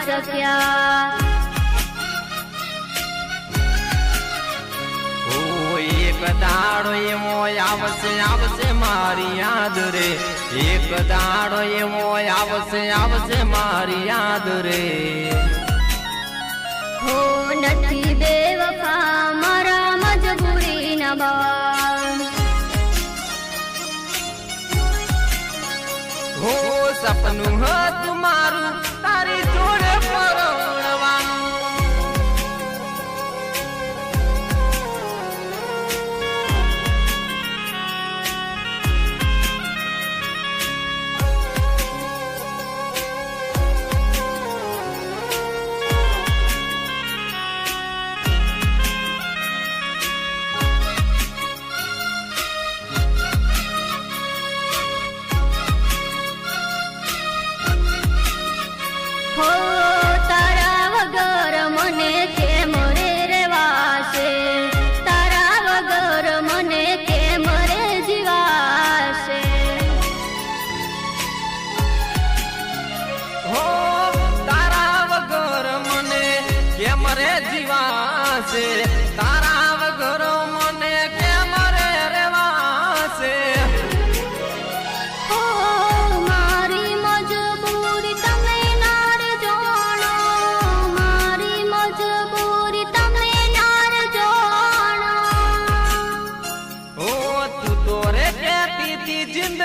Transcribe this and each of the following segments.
શક્યા એક દાડો એવો આવશે આવશે મારી યાદ રે એક દાડો એવો આવશે આવશે મારી યાદ રે હો નથી બેવફા સપનું હતું મારું. તારી જોડે પર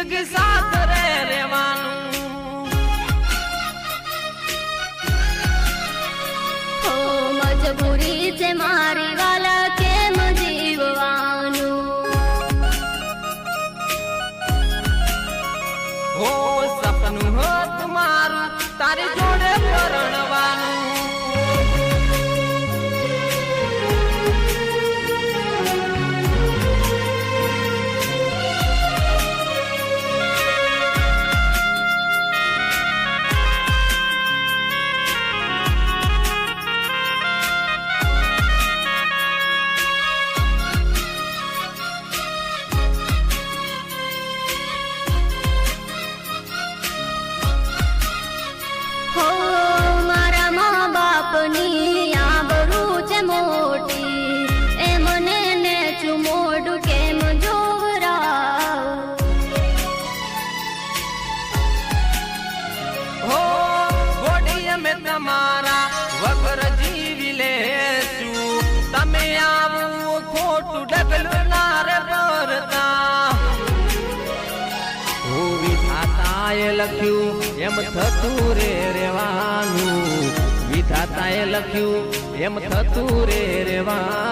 Because I. વિધાતાએ લખ્યું એમ થતું રે રેવાનું વિધાતાએ લખ્યું એમ થતું રે રેવાનું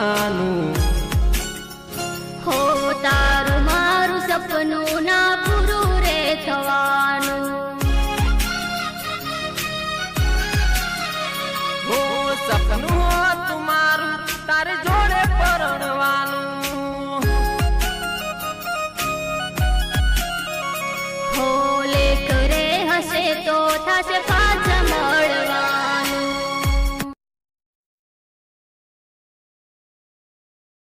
那些